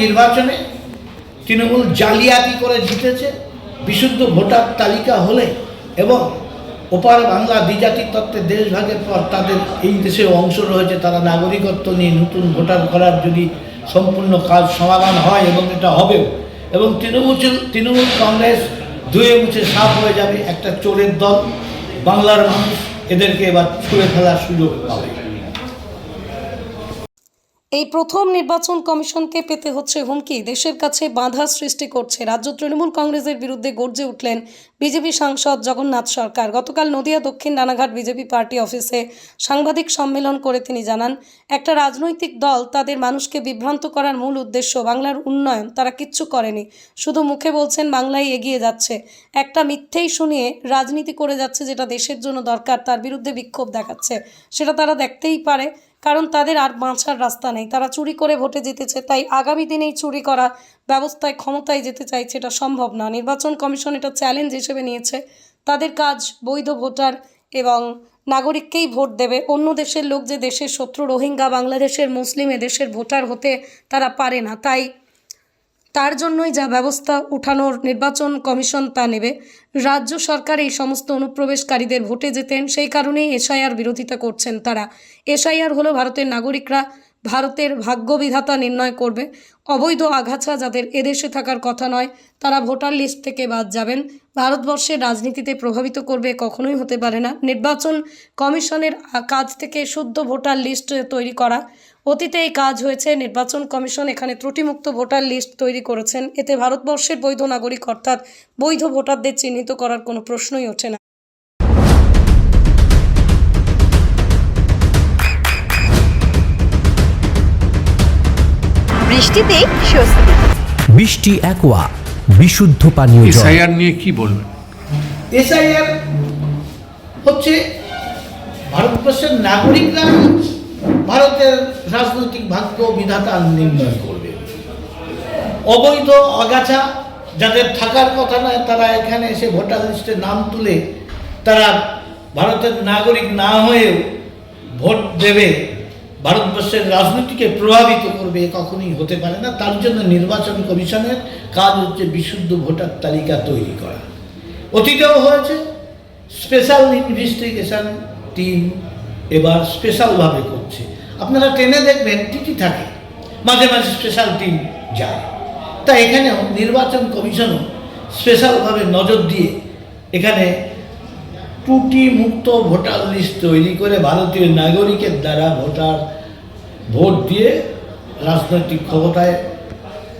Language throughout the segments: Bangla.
নির্বাচনে তৃণমূল জালিয়াতি করে জিতেছে, বিশুদ্ধ ভোটার তালিকা হলে এবং ওপার বাংলা দ্বিজাতির তত্ত্বে দেশভাগের পর তাদের এই দেশে অংশ রয়েছে, তারা নাগরিকত্ব নিয়ে নতুন ভোটার করার যদি সম্পূর্ণ কাজ সমাধান হয় এবং এটা হবেও। এবং তৃণমূল তৃণমূল কংগ্রেস ধুয়ে মুছে সাফ হয়ে যাবে একটা চোরের দল, বাংলার মানুষ এদেরকে এবার ছুঁড়ে ফেলার সুযোগ পাবে। এই প্রথম নির্বাচন কমিশনকে পেতে হচ্ছে হুমকি। দেশের কাছে বাধা সৃষ্টি করছে। রাজ্য তৃণমূল কংগ্রেসের বিরুদ্ধে গর্জে উঠলেন বিজেপি সাংসদ জগন্নাথ সরকার। গতকাল নদিয়া, দক্ষিণ রানাঘাট বিজেপি পার্টি অফিসে সাংবাদিক সম্মেলন করে তিনি জানান, একটা রাজনৈতিক দল তাদের মানুষকে বিভ্রান্ত করার মূল উদ্দেশ্য বাংলার উন্নয়ন। তারা কিচ্ছু করেনি। শুধু মুখে বলছেন বাংলায় এগিয়ে যাচ্ছে। একটা মিথ্যেই শুনিয়ে রাজনীতি করে যাচ্ছে যেটা দেশের জন্য দরকার। তার বিরুদ্ধে বিক্ষোভ দেখাচ্ছে। সেটা তারা দেখতেই পারে। কারণ তাদের আর বাঁচার রাস্তা নেই। তারা চুরি করে ভোটে জিতেছে, তাই আগামী দিনেই চুরি করা ব্যবস্থায় ক্ষমতায় যেতে চাইছে এটা সম্ভব না। নির্বাচন কমিশন এটা চ্যালেঞ্জ হিসেবে নিয়েছে। তাদের কাজ বৈধ ভোটার এবং নাগরিককেই ভোট দেবে। অন্য দেশের লোক যে দেশের শত্রু, রোহিঙ্গা, বাংলাদেশের মুসলিম এদেশের ভোটার হতে তারা পারে না। তাই তার জন্যই যা ব্যবস্থা উঠানোর নির্বাচন কমিশন তা নেবে। রাজ্য সরকার এই সমস্ত অনুপ্রবেশকারীদের ভোটে যেতেন, সেই কারণেই এসআইআর বিরোধিতা করছেন তারা। এসআইআর হলো ভারতের নাগরিকরা ভারতের ভাগ্যবিধাতা নির্ণয় করবে। অবৈধ আগাছা যাদের এদেশে থাকার কথা নয়, তারা ভোটার লিস্ট থেকে বাদ যাবেন। ভারতবর্ষের রাজনীতিতে প্রভাবিত করবে কখনোই হতে পারে না। নির্বাচন কমিশনের কাজ থেকে শুদ্ধ ভোটার লিস্ট তৈরি করা অতীতে এই কাজ হয়েছে নির্বাচন কমিশন এখানে ত্রুটিমুক্ত ভোটার লিস্ট তৈরি করেছেন। এতে ভারতবর্ষের বৈধ নাগরিক অর্থাৎ বৈধ ভোটারদের চিহ্নিত করার কোনো প্রশ্নই ওঠে না। বৃষ্টিতে স্বস্তি। বৃষ্টি অ্যাকোয়া বিশুদ্ধ পানীয় জল। এসআইআর নিয়ে কি বলবেন? এসআইআর হচ্ছে ভারতবর্ষের নাগরিকরা ভারতের রাজনৈতিক ভাগ্য বিধাতা নির্ণয় করবে। অবৈধ অগাছা যাদের থাকার কথা নয়, তারা এখানে এসে ভোটার লিস্টে নাম তুলে তারা ভারতের নাগরিক না হয়েও ভোট দেবে, ভারতবর্ষের রাজনীতিকে প্রভাবিত করবে, কখনোই হতে পারে না। তার জন্য নির্বাচন কমিশনের কাজ হচ্ছে বিশুদ্ধ ভোটার তালিকা তৈরি করা। অতীতেও হয়েছে স্পেশাল ইনভেস্টিগেশন টিম এবার স্পেশালভাবে করছে। আপনারা ট্রেনে দেখবেন টিটি থাকে। মাঝে মাঝে স্পেশাল টিম যায়। তা এখানেও নির্বাচন কমিশনও স্পেশালভাবে নজর দিয়ে এখানে ত্রুটি মুক্ত ভোটার লিস্ট তৈরি করে ভারতীয় নাগরিকের দ্বারা ভোটার ভোট দিয়ে রাজনৈতিক ক্ষমতায়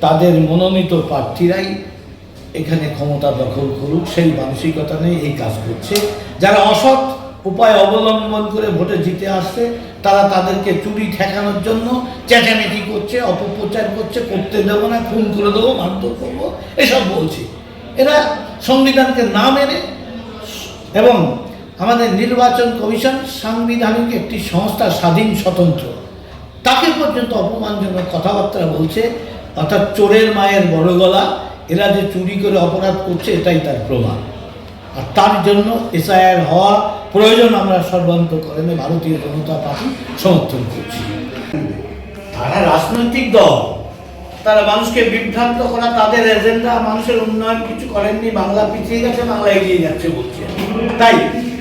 তাদের মনোনীত প্রার্থীরাই এখানে ক্ষমতা দখল করুক, সেই মানসিকতা নিয়ে এই কাজ করছে। যারা অসৎ উপায় অবলম্বন করে ভোটে জিতে আসছে, তারা তাদেরকে চুরি ঠেকানোর জন্য চেঁচামেচি করছে, অপপ্রচার করছে, করতে দেবো না, খুন করে দেবো, মারধর করব, এসব বলছে। এরা সংবিধানকে না মেনে এবং আমাদের নির্বাচন কমিশন সাংবিধানিক একটি সংস্থা, স্বাধীন, স্বতন্ত্র, তাকে পর্যন্ত অপমানজনক কথাবার্তা বলছে, অর্থাৎ চোরের মায়ের বড় গলা, এরা যে চুরি করে অপরাধ করছে, এটাই তার প্রমাণ। আর তার জন্য এসআইআর হওয়া প্রয়োজন আমরা সর্বান্তকরণে ভারতীয় জনতা পার্টি সমর্থন করছি। তারা রাজনৈতিক দল। তারা মানুষকে বিভ্রান্ত করা, তাদের এজেন্ডা, মানুষের উন্নয়ন কিছু করেননি, বাংলা পিছিয়ে গেছে, বাংলা এগিয়ে যাচ্ছে বলছে। তাই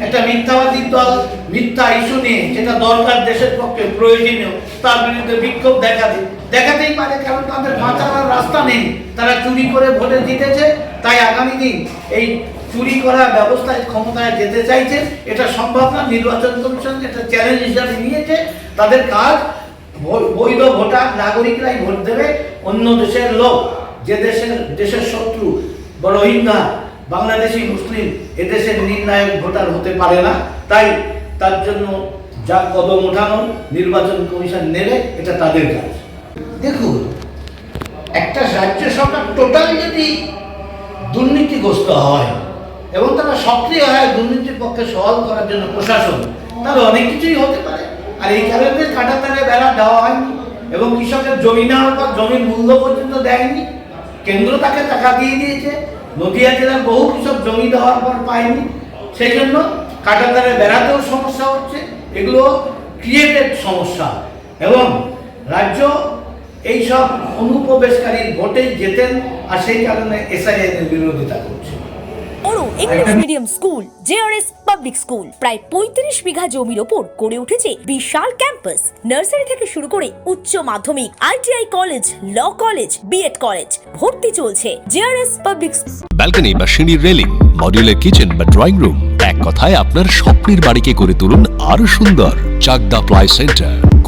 একটা মিথ্যাবাদী দল, মিথ্যা ইস্যু নিয়ে যেটা দরকার দেশের পক্ষে, প্রয়োজনীয়, তার বিরুদ্ধে বিক্ষোভ দেখাতে দেখাতেই পারে, কারণ তাদের বাঁচার রাস্তা নেই। তারা চুরি করে ভোটে জিতেছে, তাই আগামী দিন এই চুরি করা ব্যবস্থায় ক্ষমতায় যেতে চাইছে। এটা সম্ভব না, নির্বাচন কমিশন এটা চ্যালেঞ্জ হিসাবে নিয়েছে। তাদের কাজ বৈধ ভোটার, নাগরিকরাই ভোট দেবে, অন্য দেশের লোক, যে দেশের দেশের শত্রু রোহিঙ্গা বাংলাদেশি, মুসলিম এদেশের নির্ণায়ক ভোটার হতে পারে না। তাই তার জন্য যা কদম ওঠানো নির্বাচন কমিশন নেবে, এটা তাদের কাজ। দেখুন, একটা রাজ্য সরকার টোটাল যদি দুর্নীতিগ্রস্ত হয় এবং তারা সক্রিয় হয় দুর্নীতির পক্ষে সহল করার জন্য প্রশাসন, তাহলে অনেক কিছুই হতে পারে। আর এই কারণে কাটাতারে বেড়া দেওয়া হয়নি এবং কৃষকের জমি নেওয়ার পর জমির মূল্য পর্যন্ত দেয়নি। কেন্দ্র তাকে টাকা দিয়ে দিয়েছে। নদিয়া জেলার বহু কৃষক জমি দেওয়ার পর পায়নি। সেই জন্য কাটাতারে বেড়াতেও সমস্যা হচ্ছে। এগুলো ক্রিয়েটেড সমস্যা। এবং রাজ্য এইসব অনুপ্রবেশকারী ভোটে জেতেন আর সেই কারণে এসআইআর বিরোধিতা করছে। English medium school JRS public school প্রায় পঁয়ত্রিশ বিঘা জমির ওপর গড়ে উঠেছে বিশাল ক্যাম্পাস নার্সারি থেকে শুরু করে উচ্চ মাধ্যমিক ITI college law college BEd college ভর্তি চলছে জেআরএস পাবলিক ব্যালকনি বা সিঁড়ির রেলিং মডিউলার কিচেন বা ড্রয়িং রুম এক কথায় আপনার স্বপ্নের বাড়িকে করে তুলুন আরও সুন্দর Chakda ply centre.